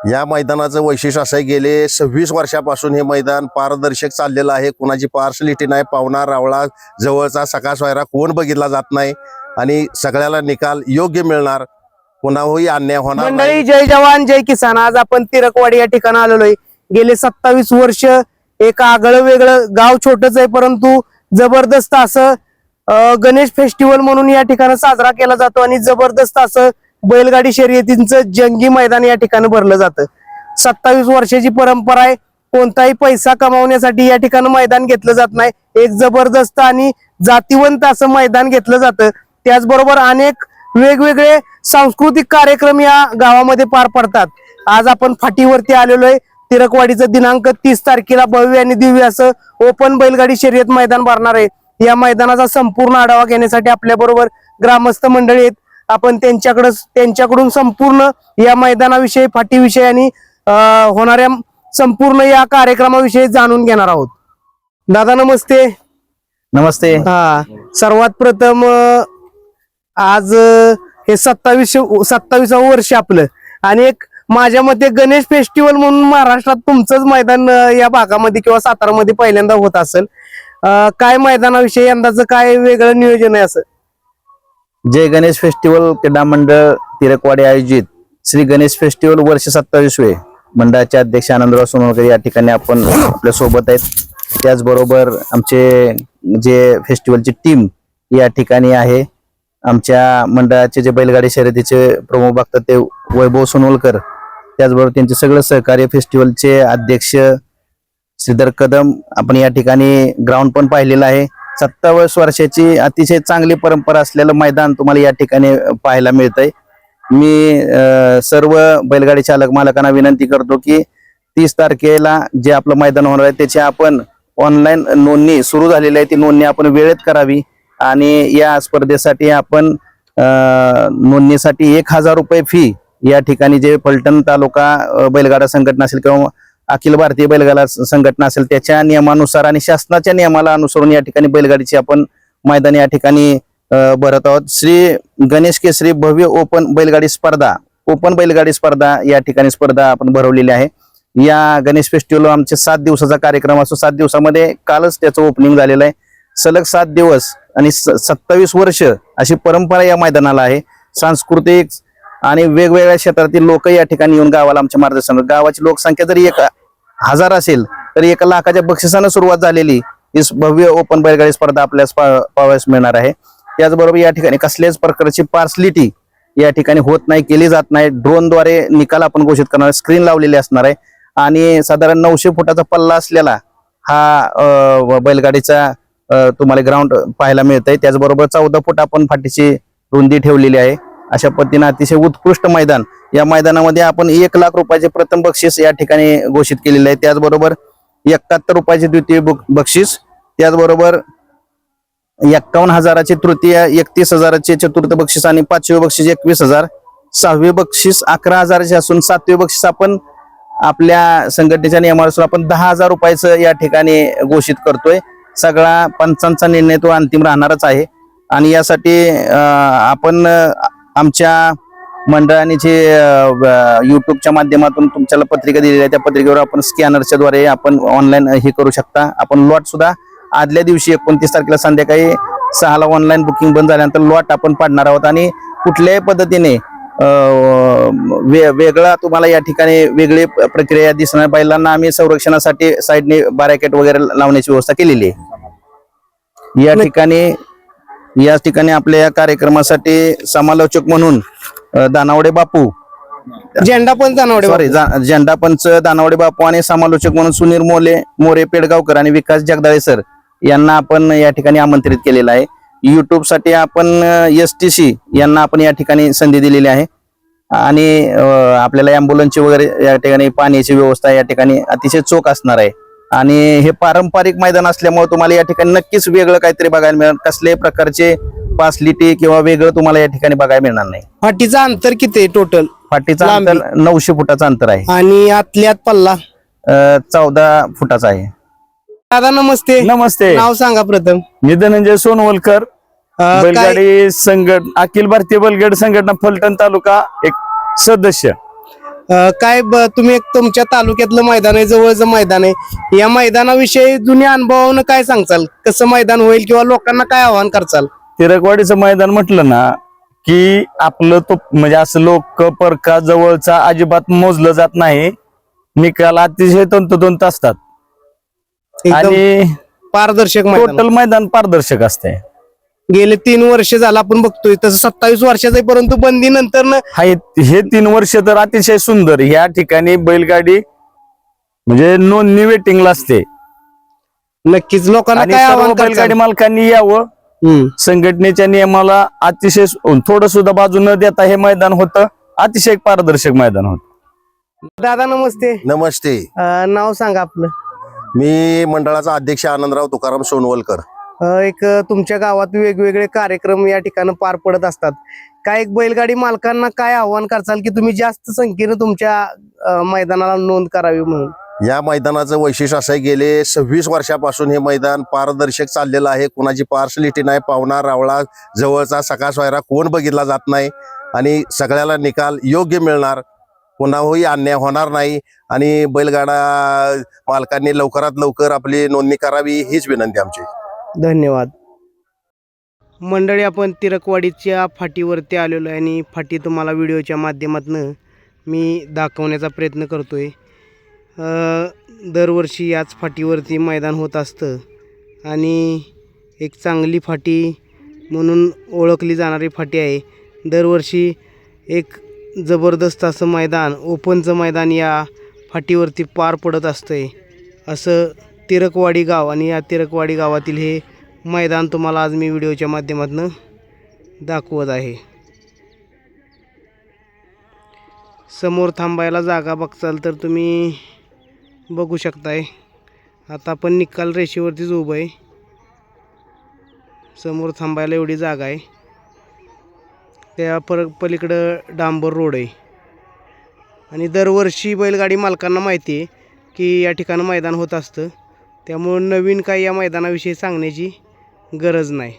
या मैदानाचं वैशिष्ट्य असं गेले सव्वीस वर्षापासून हे मैदान पारदर्शक चाललेलं आहे. कोणाची पार्सलिटी नाही पावणा रावळा जवळचा सकाळ सोयरा कोण बघितला जात नाही. आणि सगळ्याला निकाल योग्य मिळणार. कोणाही अन्याय होणार नाही. मंडळी जय जवान जय किसान. आज आपण तिरकवाडी या ठिकाणी आलेलो आहे गेले सत्तावीस वर्ष एक आगळं वेगळं गाव छोटच आहे परंतु जबरदस्त असं गणेश फेस्टिवल म्हणून या ठिकाणी साजरा केला जातो आणि जबरदस्त असं बैलगाडी शर्यतींचं जंगी मैदान या ठिकाणी भरलं जातं. सत्तावीस वर्षाची परंपरा आहे. कोणताही पैसा कमावण्यासाठी या ठिकाणी मैदान घेतलं जात नाही. एक जबरदस्त आणि जातीवंत असं मैदान घेतलं जातं. त्याचबरोबर अनेक वेगवेगळे सांस्कृतिक कार्यक्रम या गावामध्ये पार पडतात. आज आपण फाटीवरती आलेलो आहे. तिरकवाडीचं दिनांक तीस तारखेला भव्य आणि दिव्य असं ओपन बैलगाडी शर्यत मैदान भरणार आहे. या मैदानाचा संपूर्ण आढावा घेण्यासाठी आपल्याबरोबर ग्रामस्थ मंडळी आहेत. आपण त्यांच्याकडे त्यांच्याकडून संपूर्ण या मैदानाविषयी फाटीविषयी आणि होणाऱ्या संपूर्ण या कार्यक्रमाविषयी जाणून घेणार आहोत. दादा नमस्ते. नमस्ते. हा. सर्वात प्रथम आज हे सत्तावीस सत्तावीसावं वर्ष आपलं. आणि एक माझ्या मते गणेश फेस्टिवल म्हणून महाराष्ट्रात तुमचंच मैदान या भागामध्ये किंवा सातारामध्ये पहिल्यांदा होत असेल. काय मैदानाविषयी यंदाचं काय वेगळं नियोजन आहे असं? जय गणेश फेस्टिवल क्रीडा मंडळ तिरकवाडी आयोजित. श्री गणेश फेस्टिवल वर्ष सत्तावीसवे. मंडळाचे अध्यक्ष आनंदराव सोनवकर या ठिकाणी आपण आपल्यासोबत आहेत. त्याचबरोबर आमचे जे फेस्टिवलची टीम या ठिकाणी आहे. आमच्या मंडळाचे जे बैलगाडी शर्यतीचे प्रमुख बघतात ते वैभव सोनवलकर त्याचबरोबर त्यांचे सगळं सहकार्य फेस्टिवलचे अध्यक्ष श्रीधर कदम. आपण या ठिकाणी ग्राउंड पण पाहिलेलं आहे. सत्तावीस वर्षाची अतिशय चांगली परंपरा असलेलं मैदान तुम्हाला या ठिकाणी पाहायला मिळतंय. मी सर्व बैलगाडी चालक मालकांना विनंती करतो की तीस तारखेला जे आपलं मैदान होणार आहे त्याची आपण ऑनलाईन नोंदणी सुरू झालेली आहे. ती नोंदणी आपण वेळेत करावी आणि या स्पर्धेसाठी आपण नोंदणीसाठी एक हजार रुपये फी या ठिकाणी जे फलटण तालुका बैलगाडा संघटना असेल किंवा अखिल भारतीय बैलगाडा संघटना असेल त्याच्या नियमानुसार आणि शासनाच्या नियमाला अनुसरून या ठिकाणी बैलगाडीची आपण मैदान या ठिकाणी भरत आहोत. श्री गणेश केसरी भव्य ओपन बैलगाडी स्पर्धा ओपन बैलगाडी स्पर्धा या ठिकाणी स्पर्धा आपण भरवलेली आहे. या गणेश फेस्टिवल आमचे सात दिवसाचा कार्यक्रम असतो. सात दिवसामध्ये कालच त्याचं ओपनिंग झालेलं आहे. सलग सात दिवस आणि सत्तावीस वर्ष अशी परंपरा या मैदानाला आहे. सांस्कृतिक आणि वेगवेगळ्या क्षेत्रातील लोक या ठिकाणी येऊन गावाला आमच्या मार्गदर्शन गावाची लोकसंख्या जरी एक हजार असेल तर एका लाखाच्या बक्षिसानं सुरुवात झालेली ही भव्य ओपन बैलगाडी स्पर्धा आपल्यास पा- पाहावयास मिळणार आहे. त्याचबरोबर या ठिकाणी कसल्याच प्रकारची पार्सलिटी या ठिकाणी होत नाही केली जात नाही. ड्रोनद्वारे निकाल आपण घोषित करणार स्क्रीन लावलेली असणार आहे. आणि साधारण नऊशे फुटाचा पल्ला असलेला हा बैलगाडीचा तुम्हाला ग्राउंड पाहायला मिळतंय. त्याचबरोबर चौदा फूट आपण फाटीची रुंदी ठेवलेली आहे. अशा पद्धतीनं अतिशय उत्कृष्ट मैदान या मैदानामध्ये आपण एक लाख रुपयाचे प्रथम बक्षीस या ठिकाणी घोषित केलेले आहे. त्याचबरोबर एकाहत्तर रुपयाचे द्वितीय बक्षीस त्याचबरोबर एक्कावन्न हजाराचे तृतीय एकतीस हजाराचे चतुर्थ बक्षीस आणि पाचवे बक्षीस एकवीस हजार. सहावे बक्षीस अकरा हजाराचे असून सातवे बक्षीस आपण आपल्या संघटनेच्या नियमानुसार आपण दहा हजार रुपयाचं या ठिकाणी घोषित करतोय. सगळा पंचांचा निर्णय तो अंतिम राहणारच आहे. आणि यासाठी आपण आमच्या मंडळाने जे युट्यूबच्या माध्यमातून तुमच्याला पत्रिका दिलेली आहे त्या पत्रिकेवर आपण स्कॅनरच्या द्वारे आपण ऑनलाईन हे करू शकता. आपण लॉट सुद्धा आदल्या दिवशी एकोणतीस तारखेला संध्याकाळी सहाला ऑनलाईन बुकिंग बंद झाल्यानंतर लॉट आपण पाडणार आहोत. आणि कुठल्याही पद्धतीने वे वेगळा तुम्हाला या ठिकाणी वेगळी प्रक्रिया दिसणार. बैलांना आम्ही संरक्षणासाठी साईडने बॅरिकेड वगैरे लावण्याची व्यवस्था केलेली आहे. या ठिकाणी या ठिकाणी आपल्या या कार्यक्रमासाठी समालोचक म्हणून दानावडे बापू. झेंडा पण जाणवडे सॉरी झेंडा पंच दानावडे बापू आणि समालोचक म्हणून सुनील मोले मोरे पेडगावकर आणि विकास जगदाळे सर यांना आपण या ठिकाणी आमंत्रित केलेलं आहे. युट्यूबसाठी आपण एस टी सी यांना आपण या ठिकाणी संधी दिलेली आहे. आणि आपल्याला अँब्युलन्सची वगैरे या ठिकाणी पाण्याची व्यवस्था या ठिकाणी अतिशय चोख असणार आहे. आणि हे पारंपरिक मैदान असल्यामुळे तुम्हाला या ठिकाणी नक्कीच वेगळं काहीतरी बघायला मिळणार कसल्याही प्रकारचे पासलिटी किंवा वेगळं तुम्हाला या ठिकाणी बघायला मिळणार नाही. फाटीचं अंतर किती आहे टोटल फाटीचं लांबी. अंतर नऊशे फुटाचं अंतर आहे. आणि आतल्यात पल्ला? चौदा फुटाचा आहे. दादा नमस्ते. नमस्ते. नाव सांगा प्रथम. मी धनंजय सोनवलकर अं, काय बैलगाडी संघट अखिल भारतीय बैलगाडी संघटना फलटण तालुका एक सदस्य. अ, काय ब- तुम्ही एक तुमच्या तालुक्यातलं मैदान आहे जवळचं मैदान आहे. या मैदानाविषयी जुन्या अनुभवानं काय सांगचाल कसं मैदान होईल किंवा लोकांना काय आव्हान करचाल तिरकवाडीचं मैदान म्हटलं ना की आपलं तो म्हणजे असं लोक परका जवळचा अजिबात मोजलं जात नाही. निकाल अतिशय तंतोतंत असतात. एकदम आणि पारदर्शक टोटल मैदान पारदर्शक असते गेले तीन वर्ष झालं आपण बघतोय तसं सत्तावीस वर्षाचं आहे परंतु बंदी नंतर हा हे हे तीन वर्ष तर अतिशय सुंदर. ह्या ठिकाणी बैलगाडी म्हणजे नोंदणी वेटिंगला असते. नक्कीच. लोकांना आणि काय सर्व आव्हान बैलगाडी? मालकांनी यावं. संघटनेच्या नियमाला अतिशय थोडं सुद्धा बाजू न देता हे मैदान होतं. अतिशय पारदर्शक मैदान होतं. दादा नमस्ते. नमस्ते. नाव सांगा आपलं. मी मंडळाचा अध्यक्ष आनंदराव तुकाराम सोनवलकर. एक तुमच्या गावात वेगवेगळे कार्यक्रम या ठिकाणी पार पडत असतात. काय एक बैलगाडी मालकांना काय आव्हान करचाल की तुम्ही जास्त संख्येनं तुमच्या मैदानाला नोंद करावी म्हणून? या मैदानाचं वैशिष्ट्य असं आहे गेले सव्वीस वर्षापासून हे मैदान पारदर्शक चाललेलं आहे. कुणाची पार्सलिटी नाही पाहुणा रावळा जवळचा सकाळ सोयरा कोण बघितला जात नाही. आणि सगळ्याला निकाल योग्य मिळणार. कुणाही अन्याय होणार नाही. आणि बैलगाडा मालकांनी लवकरात लवकर आपली नोंदणी करावी हीच विनंती आमची. धन्यवाद. मंडळी आपण तिरकवाडीच्या फाटीवरती आलेलो आहे आणि फाटी तुम्हाला व्हिडिओच्या माध्यमातून मी दाखवण्याचा प्रयत्न करतोय. आहे दरवर्षी याच फाटीवरती मैदान होत असतं. आणि एक चांगली फाटी म्हणून ओळखली जाणारी फाटी आहे. दरवर्षी एक जबरदस्त असं मैदान ओपनचं मैदान या फाटीवरती पार पडत असतंय. असं तिरकवाडी गाव आणि या तिरकवाडी गावातील हे मैदान तुम्हाला आज मी व्हिडिओच्या माध्यमातून दाखवत आहे. समोर थांबायला जागा बघचाल तर तुम्ही बघू शकताय. आता आपण निकाल रेषेवरतीच उभं आहे. समोर थांबायला एवढी जागा आहे. त्या पर पलीकडं डांबर रोड आहे. आणि दरवर्षी बैलगाडी मालकांना माहिती आहे की या ठिकाणं मैदान होत असतं. त्यामुळं नवीन काही या मैदानाविषयी सांगण्याची गरज नाही.